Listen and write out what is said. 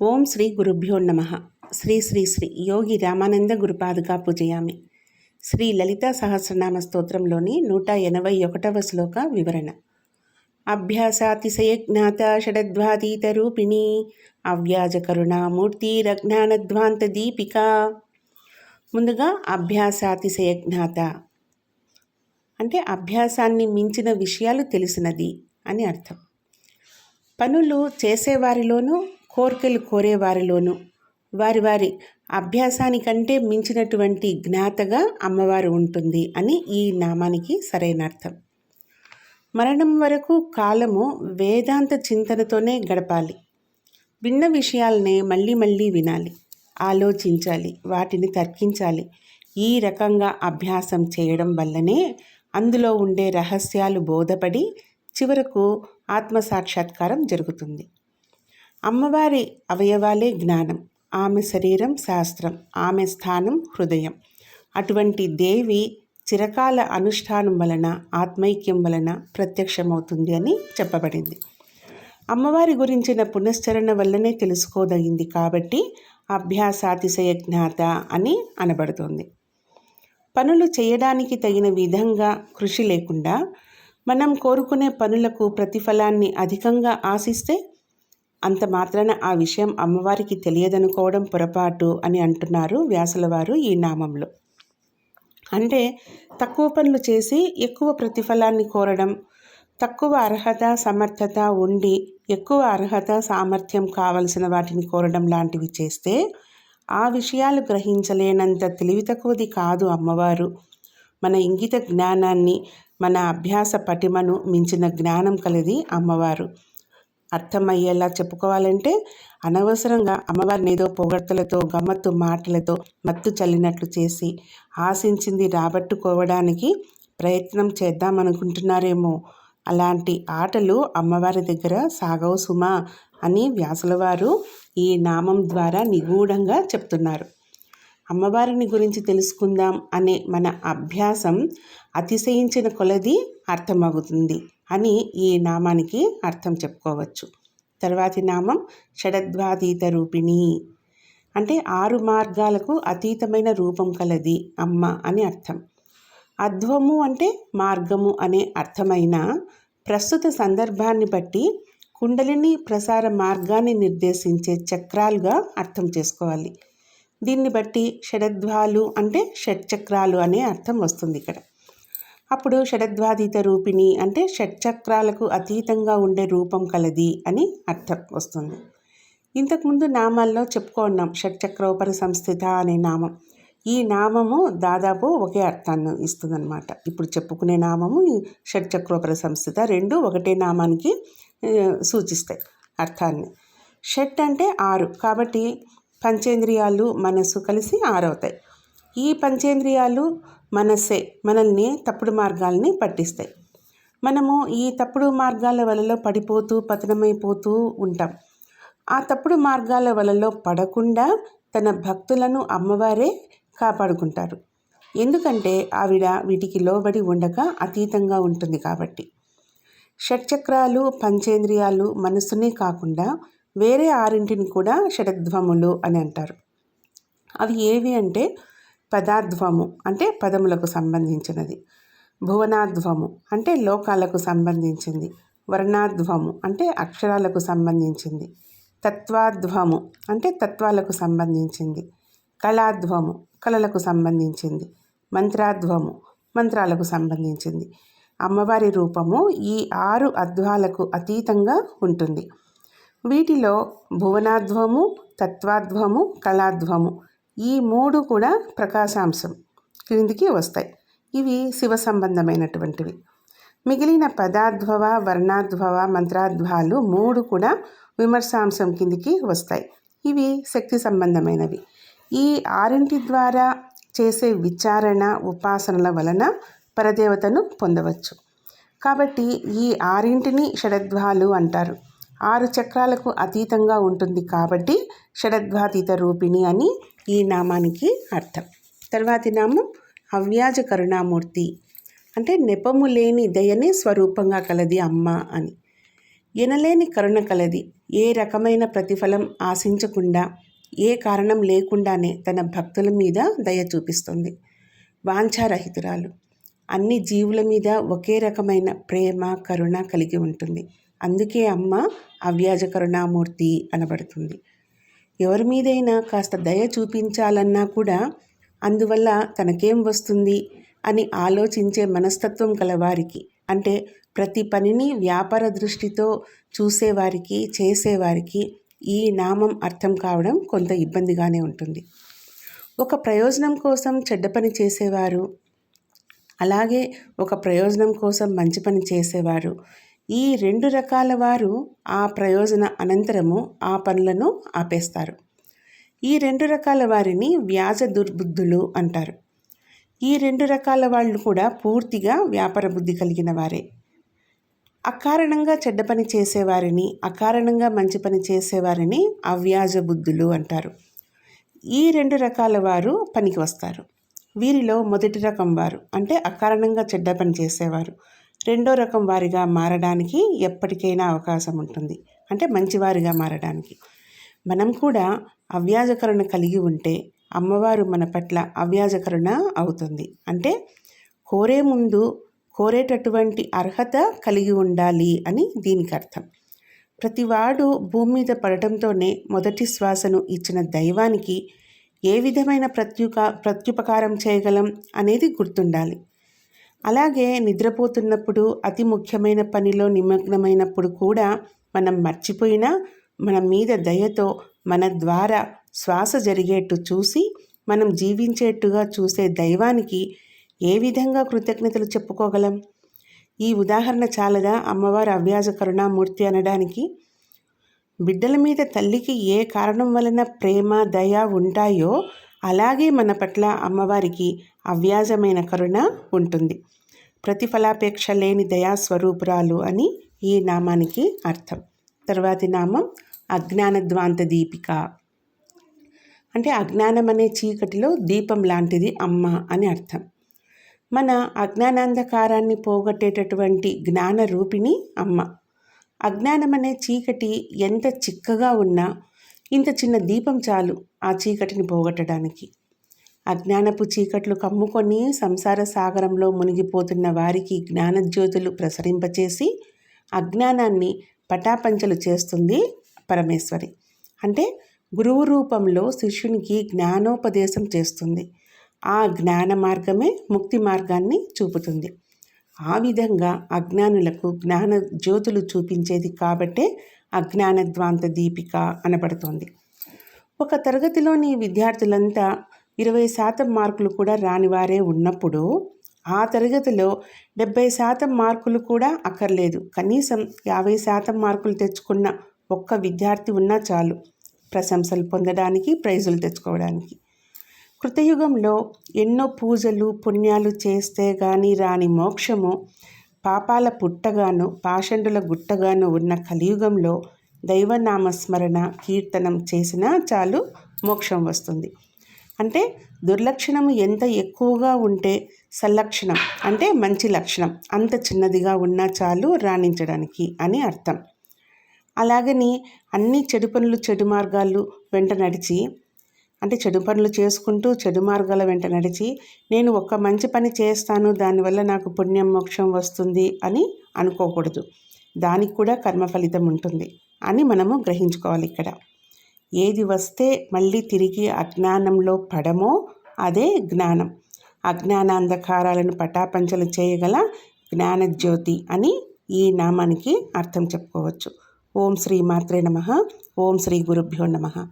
ఓం శ్రీ గురుభ్యో నమ. శ్రీ శ్రీ శ్రీ యోగి రామానంద గురుపాదుగా పూజయామి. శ్రీ లలితా సహస్రనామ స్తోత్రంలోని నూట ఎనభై ఒకటవ శ్లోక వివరణ. అభ్యాసాతిశయ జ్ఞాత షడద్వాతీత రూపిణి అవ్యాజ కరుణామూర్తిరజ్ఞానధ్వాంత దీపిక ముందుగా అభ్యాసాతిశయ జ్ఞాత అంటే అభ్యాసాన్ని మించిన విషయాలు తెలిసినది అని అర్థం. పనులు చేసేవారిలోనూ కోర్కెలు కోరేవారిలోనూ. వారి వారి అభ్యాసానికంటే మించినటువంటి జ్ఞాతగా అమ్మవారు ఉంటుంది అని ఈ నామానికి సరైన అర్థం మరణం వరకు కాలము వేదాంత చింతనతోనే గడపాలి. విన్న విషయాలనే మళ్ళీ మళ్ళీ వినాలి. ఆలోచించాలి. వాటిని తర్కించాలి. ఈ రకంగా అభ్యాసం చేయడం వల్లనే అందులో ఉండే రహస్యాలు బోధపడి చివరకు ఆత్మసాక్షాత్కారం జరుగుతుంది. అమ్మవారి అవయవాలే జ్ఞానం. ఆమె శరీరం శాస్త్రం ఆమె స్థానం హృదయం. అటువంటి దేవి చిరకాల అనుష్ఠానం వలన ఆత్మైక్యం వలన ప్రత్యక్షమవుతుంది అని చెప్పబడింది. అమ్మవారి గురించిన పునశ్చరణ వల్లనే తెలుసుకోదగింది కాబట్టి అభ్యాసాతిశయ జ్ఞాత అని అనబడుతుంది. పనులు చేయడానికి తగిన విధంగా కృషి లేకుండా మనం కోరుకునే పనులకు ప్రతిఫలాన్ని అధికంగా ఆశిస్తే అంత మాత్రాన ఆ విషయం అమ్మవారికి తెలియదనుకోవడం పొరపాటు అని అంటున్నారు వ్యాసులవారు ఈ నామంలో. అంటే తక్కువ పనులు చేసి ఎక్కువ ప్రతిఫలాన్ని కోరడం తక్కువ అర్హత సమర్థత ఉండి ఎక్కువ అర్హత సామర్థ్యం కావలసిన వాటిని కోరడం లాంటివి చేస్తే ఆ విషయాలు గ్రహించలేనంత తెలివి తక్కువది కాదు అమ్మవారు. మన ఇంగిత జ్ఞానాన్ని మన అభ్యాస పటిమను మించిన జ్ఞానం కలిది అమ్మవారు. అర్థమయ్యేలా చెప్పుకోవాలంటే అనవసరంగా అమ్మవారిని ఏదో పొగడ్తలతో గమ్మత్తు మాటలతో మత్తు చల్లినట్లు చేసి ఆశించింది రాబట్టుకోవడానికి ప్రయత్నం చేద్దామనుకుంటున్నారేమో. అలాంటి ఆటలు అమ్మవారి దగ్గర సాగవు సుమా అని వ్యాసులవారు ఈ నామం ద్వారా నిగూఢంగా చెప్తున్నారు. అమ్మవారిని గురించి తెలుసుకుందాం అనే మన అభ్యాసం అతిశయించిన కొలది అర్థమవుతుంది అని ఈ నామానికి అర్థం చెప్పుకోవచ్చు. తర్వాతి నామం షడద్వాతీత రూపిణి అంటే ఆరు మార్గాలకు అతీతమైన రూపం కలది అమ్మ అని అర్థం. అధ్వము అంటే మార్గము అనే అర్థమైన ప్రస్తుత సందర్భాన్ని బట్టి కుండలిని ప్రసార మార్గాన్ని నిర్దేశించే చక్రాలుగా అర్థం చేసుకోవాలి. దీన్ని బట్టి షడద్వాలు అంటే షట్చక్రాలు అనే అర్థం వస్తుంది ఇక్కడ. అప్పుడు షడద్వాతీత రూపిణి అంటే షట్చక్రాలకు అతీతంగా ఉండే రూపం కలది అని అర్థం వస్తుంది. ఇంతకుముందు నామాల్లో చెప్పుకున్నాం షట్చక్రోపరి సంస్థిత అనే నామం. ఈ నామము దాదాపు ఒకే అర్థాన్ని ఇస్తుందన్నమాట. ఇప్పుడు చెప్పుకునే నామము షట్చక్రోపరి సంస్థిత రెండు ఒకటే నామానికి సూచిస్తాయి అర్థాన్ని. షట్ అంటే ఆరు కాబట్టి పంచేంద్రియాలు మనస్సు కలిసి ఆరవుతాయి. ఈ పంచేంద్రియాలు మనస్సే మనల్ని తప్పుడు మార్గాల్ని పట్టిస్తాయి. మనము ఈ తప్పుడు మార్గాల వలలో పడిపోతూ పతనమైపోతూ ఉంటాం. ఆ తప్పుడు మార్గాల వలలో పడకుండా తన భక్తులను అమ్మవారే కాపాడుకుంటారు. ఎందుకంటే ఆవిడ వీటికి లోబడి ఉండక అతీతంగా ఉంటుంది కాబట్టి. షట్చక్రాలు పంచేంద్రియాలు మనస్సునే కాకుండా వేరే ఆరింటిని కూడా షడధ్వములు అని అంటారు. అవి ఏవి అంటే పదాధ్వము అంటే పదములకు సంబంధించినది. భువనాధ్వము అంటే లోకాలకు సంబంధించింది. వర్ణాధ్వము అంటే అక్షరాలకు సంబంధించింది. తత్వాధ్వము అంటే తత్వాలకు సంబంధించింది. కళాధ్వము కళలకు సంబంధించింది. మంత్రాధ్వము మంత్రాలకు సంబంధించింది. అమ్మవారి రూపము ఈ ఆరు అధ్వాలకు అతీతంగా ఉంటుంది. వీటిలో భువనాధ్వము తత్వాధ్వము కళాధ్వము ఈ మూడు కూడా ప్రకాశాంశం క్రిందికి వస్తాయి. ఇవి శివ సంబంధమైనటువంటివి మిగిలిన పదాధ్వవ వర్ణాధ్వవ మంత్రాధ్వాలు మూడు కూడా విమర్శాంశం కిందికి వస్తాయి. ఇవి శక్తి సంబంధమైనవి. ఈ ఆరింటి ద్వారా చేసే విచారణ ఉపాసనల వలన పరదేవతను పొందవచ్చు. కాబట్టి ఈ ఆరింటిని షడద్వాలు అంటారు. ఆరు చక్రాలకు అతీతంగా ఉంటుంది కాబట్టి షడద్వాతీత రూపిణి అని ఈ నామానికి అర్థం. తర్వాతి నామం అవ్యాజ కరుణామూర్తి. అంటే నెపము లేని దయనే స్వరూపంగా కలది అమ్మ అని. ఎనలేని కరుణ కలది. ఏ రకమైన ప్రతిఫలం ఆశించకుండా ఏ కారణం లేకుండానే తన భక్తుల మీద దయ చూపిస్తుంది. వాంఛారహితురాలు. అన్ని జీవుల మీద ఒకే రకమైన ప్రేమ కరుణ కలిగి ఉంటుంది. అందుకే అమ్మ అవ్యాజ కరుణామూర్తి అనబడుతుంది. ఎవరి మీదైనా కాస్త దయ చూపించాలన్నా కూడా అందువల్ల తనకేం వస్తుంది అని ఆలోచించే మనస్తత్వం కలవారికి అంటే ప్రతి పనిని వ్యాపార దృష్టితో చూసేవారికి చేసేవారికి ఈ నామం అర్థం కావడం కొంత ఇబ్బందిగానే ఉంటుంది. ఒక ప్రయోజనం కోసం చెడ్డ పని చేసేవారు అలాగే ఒక ప్రయోజనం కోసం మంచి పని చేసేవారు ఈ రెండు రకాల వారు ఆ ప్రయోజన అనంతరము ఆ పనులను ఆపేస్తారు. ఈ రెండు రకాల వారిని వ్యాజ దుర్బుద్ధులు అంటారు. ఈ రెండు రకాల వాళ్ళు కూడా పూర్తిగా వ్యాపార బుద్ధి కలిగిన వారే. అకారణంగా చెడ్డ పని చేసేవారిని అకారణంగా మంచి పని చేసేవారిని అవ్యాజ బుద్ధులు అంటారు. ఈ రెండు రకాల వారు పనికి వస్తారు. వీరిలో మొదటి రకం వారు అంటే అకారణంగా చెడ్డ పని చేసేవారు. రెండో రకం వారిగా మారడానికి ఎప్పటికైనా అవకాశం ఉంటుంది. అంటే మంచివారిగా మారడానికి. మనం కూడా అవ్యాజకరణ కలిగి ఉంటే అమ్మవారు మన పట్ల అవ్యాజకరణ అవుతుంది. అంటే కోరే ముందు కోరేటటువంటి అర్హత కలిగి ఉండాలి అని దీనికి అర్థం. ప్రతివాడు భూమి మీద పడటంతోనే మొదటి శ్వాసను ఇచ్చిన దైవానికి ఏ విధమైన ప్రత్యుక ప్రత్యుపకారం చేయగలం అనేది గుర్తుండాలి. అలాగే నిద్రపోతున్నప్పుడు అతి ముఖ్యమైన పనిలో నిమగ్నమైనప్పుడు కూడా మనం మర్చిపోయినా మన మీద దయతో మన ద్వారా శ్వాస జరిగేట్టు చూసి మనం జీవించేట్టుగా చూసే దైవానికి ఏ విధంగా కృతజ్ఞతలు చెప్పుకోగలం? ఈ ఉదాహరణ చాలదా? అమ్మవారు అవ్యాజ కరుణామూర్తి అనడానికి. బిడ్డల మీద తల్లికి ఏ కారణం వలన ప్రేమ దయ ఉంటాయో అలాగే మన పట్ల అమ్మవారికి అవ్యాజమైన కరుణ ఉంటుంది. ప్రతిఫలాపేక్ష లేని దయాస్వరూపురాలు అని ఈ నామానికి అర్థం. తర్వాతి నామం అజ్ఞానద్వాంత దీపిక. అంటే అజ్ఞానం అనే చీకటిలో దీపం లాంటిది అమ్మ అని అర్థం. మన అజ్ఞానాంధకారాన్ని పోగొట్టేటటువంటి జ్ఞాన రూపిణి అమ్మ. అజ్ఞానం అనే చీకటి ఎంత చిక్కగా ఉన్నా ఇంత చిన్న దీపం చాలు ఆ చీకటిని పోగొట్టడానికి. అజ్ఞానపు చీకట్లు కమ్ముకొని సంసార సాగరంలో మునిగిపోతున్న వారికి జ్ఞానజ్యోతులు ప్రసరింపచేసి అజ్ఞానాన్ని పటాపంచలు చేస్తుంది పరమేశ్వరి. అంటే గురువు రూపంలో శిష్యునికి జ్ఞానోపదేశం చేస్తుంది. ఆ జ్ఞాన మార్గమే ముక్తి మార్గాన్ని చూపుతుంది. ఆ విధంగా అజ్ఞానులకు జ్ఞాన జ్యోతులు చూపించేది కాబట్టే అజ్ఞానద్వాంత దీపిక అనబడుతోంది. ఒక తరగతిలోని విద్యార్థులంతా ఇరవై శాతం మార్కులు కూడా రానివారే ఉన్నప్పుడు ఆ తరగతిలో డెబ్బై శాతం మార్కులు కూడా అక్కర్లేదు. కనీసం యాభై శాతం మార్కులు తెచ్చుకున్న ఒక్క విద్యార్థి ఉన్నా చాలు ప్రశంసలు పొందడానికి ప్రైజులు తెచ్చుకోవడానికి. కృతయుగంలో ఎన్నో పూజలు పుణ్యాలు చేస్తే గాని రాని మోక్షము పాపాల పుట్టగాను పాషండుల గుట్టగాను ఉన్న కలియుగంలో దైవనామస్మరణ కీర్తనం చేసినా చాలు మోక్షం వస్తుంది. అంటే దుర్లక్షణము ఎంత ఎక్కువగా ఉంటే సల్లక్షణం అంటే మంచి లక్షణం. అంత చిన్నదిగా ఉన్నా చాలు రాణించడానికి అని అర్థం. అలాగని అన్ని చెడు పనులు చెడు మార్గాలు వెంట నడిచి అంటే చెడు పనులు చేసుకుంటూ చెడు మార్గాల వెంట నడిచి నేను ఒక్క మంచి పని చేస్తాను దానివల్ల నాకు పుణ్యం మోక్షం వస్తుంది అని అనుకోకూడదు. దానికి కూడా కర్మ ఫలితం ఉంటుంది అని మనము గ్రహించుకోవాలి ఇక్కడ. ఏది వస్తే మళ్ళీ తిరిగి అజ్ఞానంలో పడమో అదే జ్ఞానం. అజ్ఞానాంధకారాలను పటాపంచలు చేయగల జ్ఞానజ్యోతి అని ఈ నామానికి అర్థం చెప్పుకోవచ్చు. ఓం శ్రీ మాత్రే నమ. ఓం శ్రీ గురుభ్యో నమ.